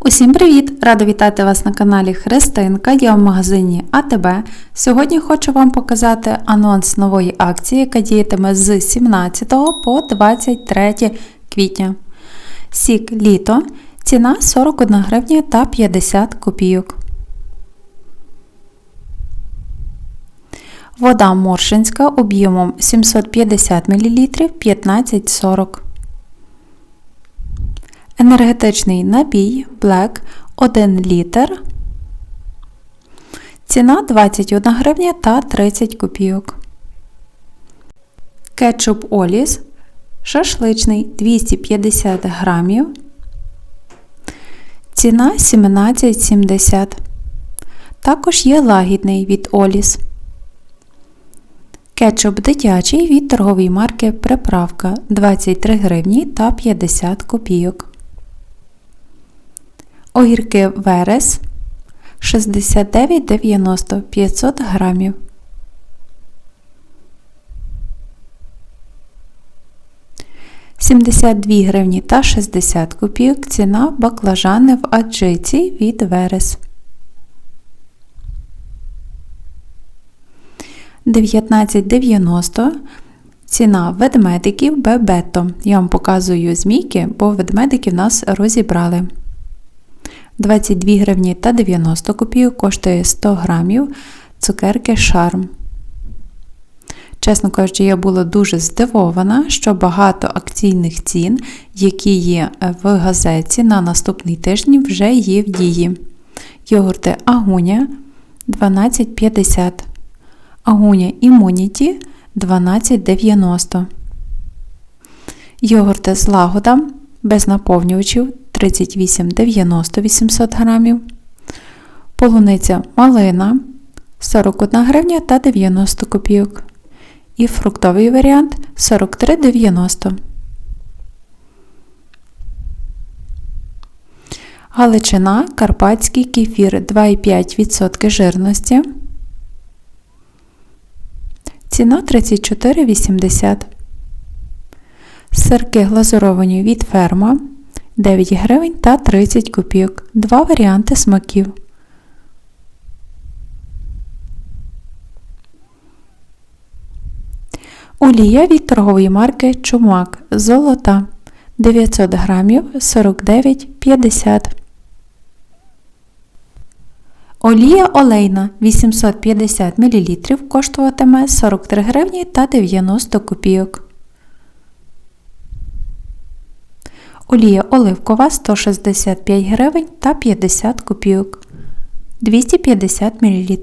Усім привіт! Рада вітати вас на каналі Христинка. Я в магазині АТБ. Сьогодні хочу вам показати анонс нової акції, яка діятиме з 17 по 23 квітня. Сік літо. Ціна 41 гривня та 50 копійок. Вода Моршинська об'ємом 750 мл 15,40 Енергетичний напій Black 1 літр. Ціна 21 гривня та 30 копійок. Кетчуп Оліс шашличний 250 грамів. Ціна 17,70. Також є лагідний від Оліс. Кетчуп дитячий від торгової марки Приправка 23 гривні та 50 копійок. Огірки Верес 69,90 500 грамів. Сімдесят дві гривні та 60 копійок ціна баклажани в аджиці від Верес. 19,90 ціна ведмедиків Бебето. Я вам показую змійки, бо ведмедики в нас розібрали. 22 гривні та 90 копійок коштує 100 грамів цукерки Шарм. Чесно кажучи, я була дуже здивована, що багато акційних цін, які є в газеті на наступний тиждень, вже є в дії. Йогурти Агуня 12,50. Агуня Імуніті 12,90. Йогурти з лагода без наповнювачів 38,90 800 грамів. Полуниця малина 41 гривня та 90 копійок. І фруктовий варіант 43,90. Галичина Карпатський кефір 2,5% жирності. Ціна 34,80. Сирки глазуровані від ферма 9 гривень та 30 копійок. Два варіанти смаків. Олія від торгової марки Чумак Золота 900 грамів 49,50. Олія олейна 850 мл коштуватиме 43 гривні та 90 копійок. Олія оливкова 165 гривень та 50 копійок 250 мл.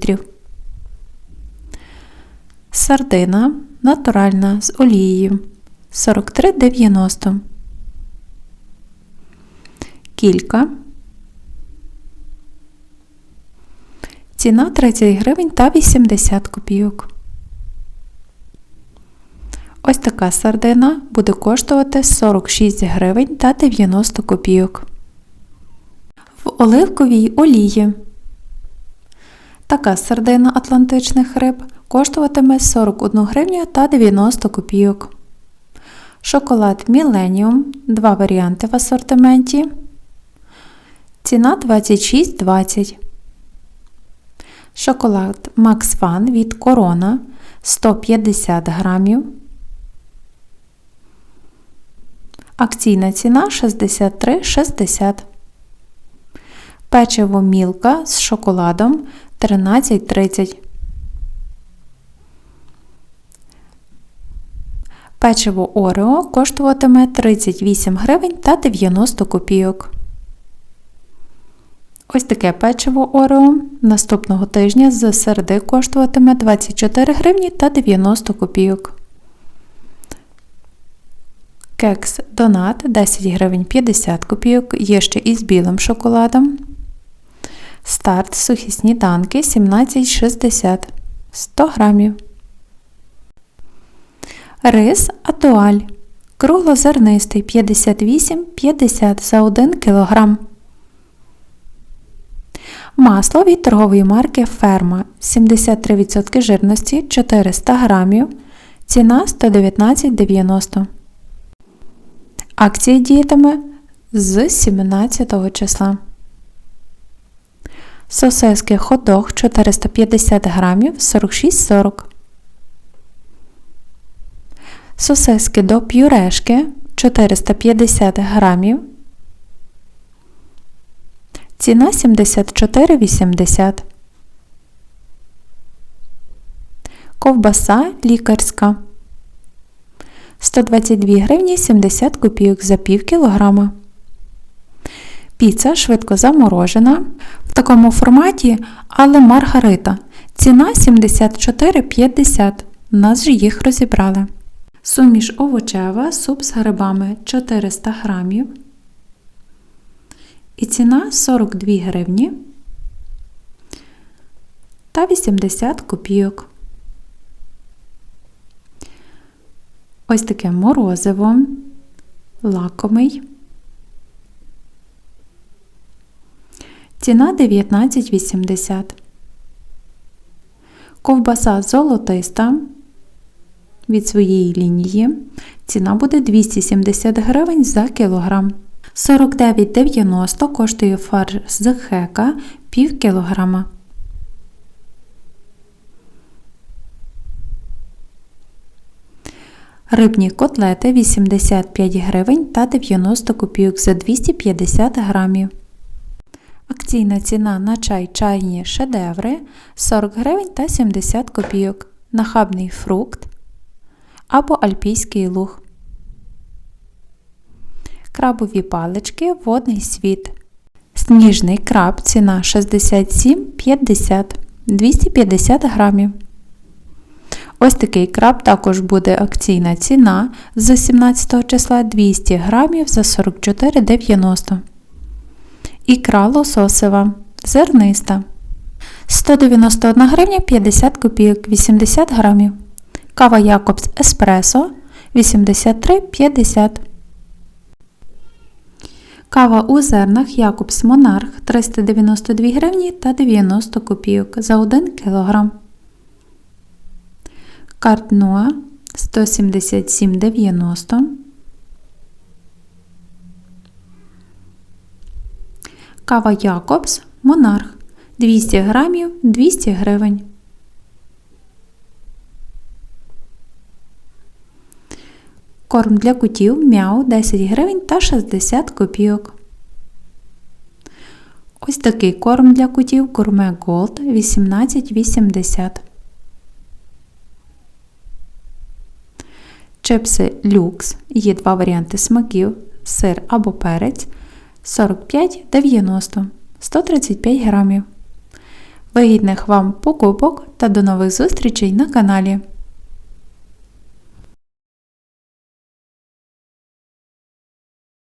Сардина натуральна з олією 43,90. Кілька. Ціна 30 гривень та 80 копійок. Ось така сардина буде коштувати 46 гривень та 90 копійок. В оливковій олії. Така сардина атлантичних риб коштуватиме 41 гривню та 90 копійок. Шоколад Millennium. Два варіанти в асортименті. Ціна 26,20. Шоколад Max Fun від Корона 150 грамів. Акційна ціна 63,60. Печиво мілка з шоколадом 13,30. Печиво Орео коштуватиме 38 гривень та 90 копійок. Ось таке печиво Орео наступного тижня з середи коштуватиме 24 гривні та 90 копійок. Кекс Донат 10 гривень 50 копійок, є ще із білим шоколадом. Старт сухі сніданки 17,60 100 грамів. Рис Атуаль. Круглозернистий 58,50 за 1 кг. Масло від торгової марки Ферма 73% жирності 400 грамів. Ціна 119,90 Акція діятиме з 17 числа. Сосиски ходох 450 грамів 46,40. Сосиски до пюрешки 450 грамів. Ціна 74,80. Ковбаса лікарська 122 гривні 70 копійок за пів кілограма. Піца швидко заморожена в такому форматі, але маргарита. Ціна 74,50. Нас же їх розібрали. Суміш овочева, суп з грибами 400 грамів. І ціна 42 гривні та 80 копійок. Ось таке морозиво, лакомий. Ціна 19,80. Ковбаса золотиста від своєї лінії. Ціна буде 270 гривень за кілограм. 49,90 коштує фарш з хека пів кілограма. Рибні котлети 85 гривень та 90 копійок за 250 грамів. Акційна ціна на чай чайні шедеври 40 гривень та 70 копійок. Нахабний фрукт або альпійський луг. Крабові палички водний світ. Сніжний краб ціна 67,50 250 грамів. Ось такий краб також буде акційна ціна з 17 числа 200 грамів за 44,90. Ікра лососева. Зерниста. 191 гривня 50 копійок 80 грамів. Кава Якобс Еспресо 83,50. Кава у зернах Якобс Монарх 392 гривні та 90 копійок за 1 кг. Картнуа 177,90. Кава Якобс Монарх 200 грамів 200 гривень. Корм для котів м'яу 10 гривень та 60 копійок. Ось такий корм для котів Gourmet Gold 18,80. Чипси люкс. Є два варіанти смаків: сир або перець 45,90 135 грамів. Вигідних вам покупок та до нових зустрічей на каналі!